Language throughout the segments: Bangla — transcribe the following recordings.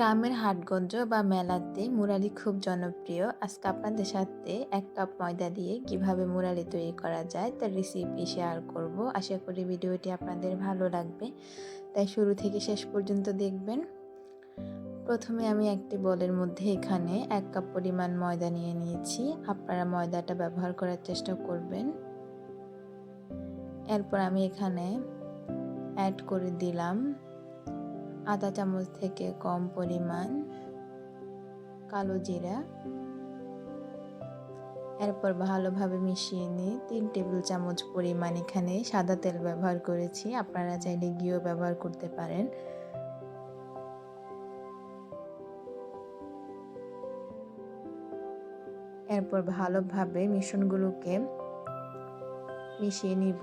গ্রামের হাটগঞ্জ বা মেলাতে মুরালি খুব জনপ্রিয়। আজকে আপনাদের সাথে এক কাপ ময়দা দিয়ে কীভাবে মুরালি তৈরি করা যায় তার রেসিপি শেয়ার করব। আশা করি ভিডিওটি আপনাদের ভালো লাগবে। তাই শুরু থেকে শেষ পর্যন্ত দেখবেন। প্রথমে আমি একটি বলের মধ্যে এখানে এক কাপ পরিমাণ ময়দা নিয়ে নিয়েছি। আপনারা ময়দাটা ব্যবহার করার চেষ্টা করবেন। এরপর আমি এখানে অ্যাড করে দিলাম আধা চামচ থেকে কম পরিমাণ কালো জিরা। এরপর ভালোভাবে মিশিয়ে নিয়ে তিন টেবিল চামচ পরিমাণ এখানে সাদা তেল ব্যবহার করেছি। আপনারা চাইলে ঘিও ব্যবহার করতে পারেন। এরপর ভালোভাবে মিশ্রণগুলোকে মিশিয়ে নিব।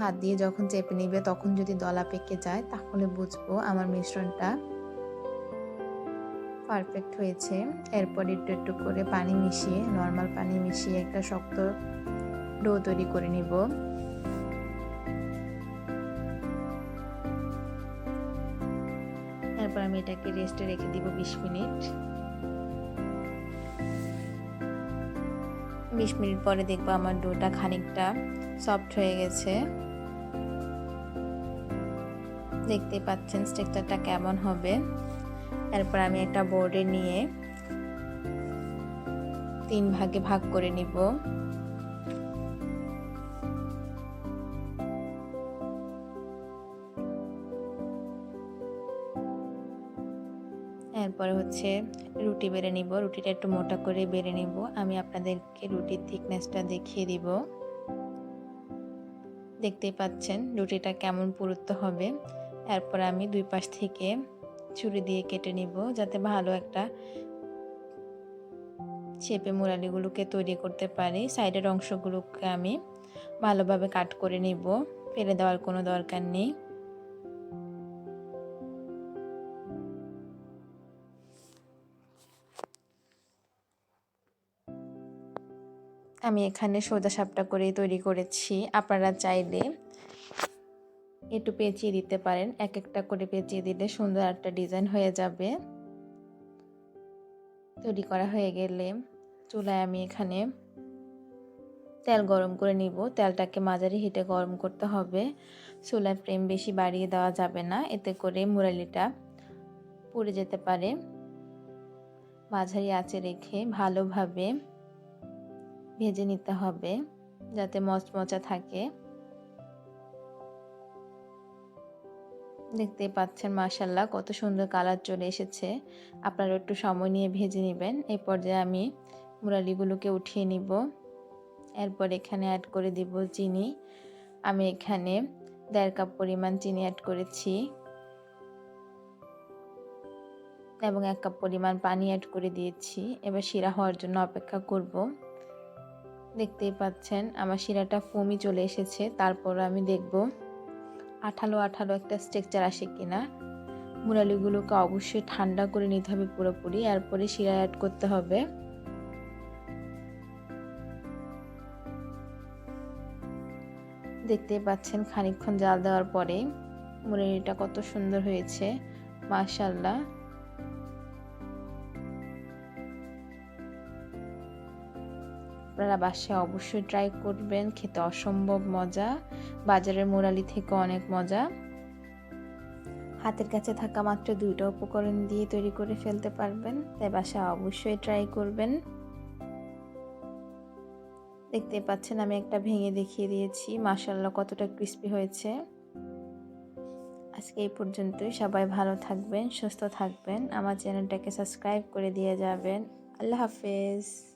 হাত দিয়ে যখন চেপে নিবে, তখন যদি দলা পেকে যায়, তাহলে বুঝব আমার মিশ্রণটা পারফেক্ট হয়েছে। এরপর একটু একটু করে পানি মিশিয়ে নর্মাল পানি মিশিয়ে একটা শক্ত ডো তৈরি করে নিব। এরপর আমি এটাকে রেস্টে রেখে দিব বিশ মিনিট। বিশ মিনিট পরে দেখব আমার ডোটা খানিকটা সফট হয়ে গেছে। দেখতে পাচ্ছেন স্ট্রাকচারটা কেমন হবে। এরপর আমি একটা বোর্ডে নিয়ে তিন ভাগে ভাগ করে নিব। এরপরে হচ্ছে রুটি বেড়ে নিব। রুটিটা একটু মোটা করে বেড়ে নিব। আমি আপনাদেরকে রুটির থিকনেসটা দেখিয়ে দিব। দেখতেই পাচ্ছেন রুটিটা কেমন পুরুত্ব হবে। এরপর আমি দুই পাশ থেকে ছুরি দিয়ে কেটে নিব যাতে ভালো একটা শেপে মুরালিগুলোকে তৈরি করতে পারি। সাইডের অংশগুলোকে আমি ভালোভাবে কাট করে নিব। ফেলে দেওয়ার কোনো দরকার নেই। আমি এখানে সোজা সাপটা করে তৈরি করেছি। আপনারা চাইলে একটু পেঁচিয়ে দিতে পারেন এক একটা করে পেঁচিয়ে দিলে সুন্দর একটা ডিজাইন হয়ে যাবে। তৈরি করা হয়ে গেলে চুলায় আমি এখানে তেল গরম করে নিব। তেলটাকে মাঝারি হিটে গরম করতে হবে। চুলার ফ্লেম বেশি বাড়িয়ে দেওয়া যাবে না, এতে করে মুরালিটা পুড়ে যেতে পারে। মাঝারি আঁচে রেখে ভালোভাবে ভেজে নিতে হবে যাতে মচমচা থাকে। দেখতেই পাচ্ছেন মাশাল্লাহ কত সুন্দর কালার চলে এসেছে। আপনারা একটু সময় নিয়ে ভেজে নেবেন। এই পর্যায়ে আমি মুরালিগুলোকে উঠিয়ে নিব। এরপর এখানে অ্যাড করে দিব চিনি। আমি এখানে দেড় কাপ পরিমাণ চিনি অ্যাড করেছি। এবং এক কাপ পরিমাণ পানি অ্যাড করে দিয়েছি। এবার শিরা হওয়ার জন্য অপেক্ষা করব। দেখতেই পাচ্ছেন, আমার শিরাটা ফমি চলে এসেছে। তারপর আমি দেখব আঠালো আঠালো একটা স্ট্রেকচার আসে কিনা। মুরালিগুলোকে অবশ্যই ঠান্ডা করে নিতে হবে পুরোপুরি, এরপরে শিরা অ্যাড করতে হবে। দেখতে পাচ্ছেন খানিকক্ষণ জাল দেওয়ার পরে মুরালিটা কত সুন্দর হয়েছে মাশাল্লাহ আপনারা বাসায় অবশ্যই ট্রাই করবেন, খেতে অসম্ভব মজা, বাজারের মোরালি থেকে অনেক মজা। হাতের কাছে থাকা মাত্র দুইটা উপকরণ দিয়ে তৈরি করে ফেলতে পারবেন, তাই বাসায় অবশ্যই ট্রাই করবেন। দেখতে পাচ্ছেন আমি একটা ভেঙে দেখিয়ে দিয়েছি মাসাল্লাহ কতটা ক্রিস্পি হয়েছে। আজকে এই পর্যন্তই, সবাই ভালো থাকবেন, সুস্থ থাকবেন, আমার চ্যানেলটাকে সাবস্ক্রাইব করে দিয়ে যাবেন। আল্লাহ হাফেজ।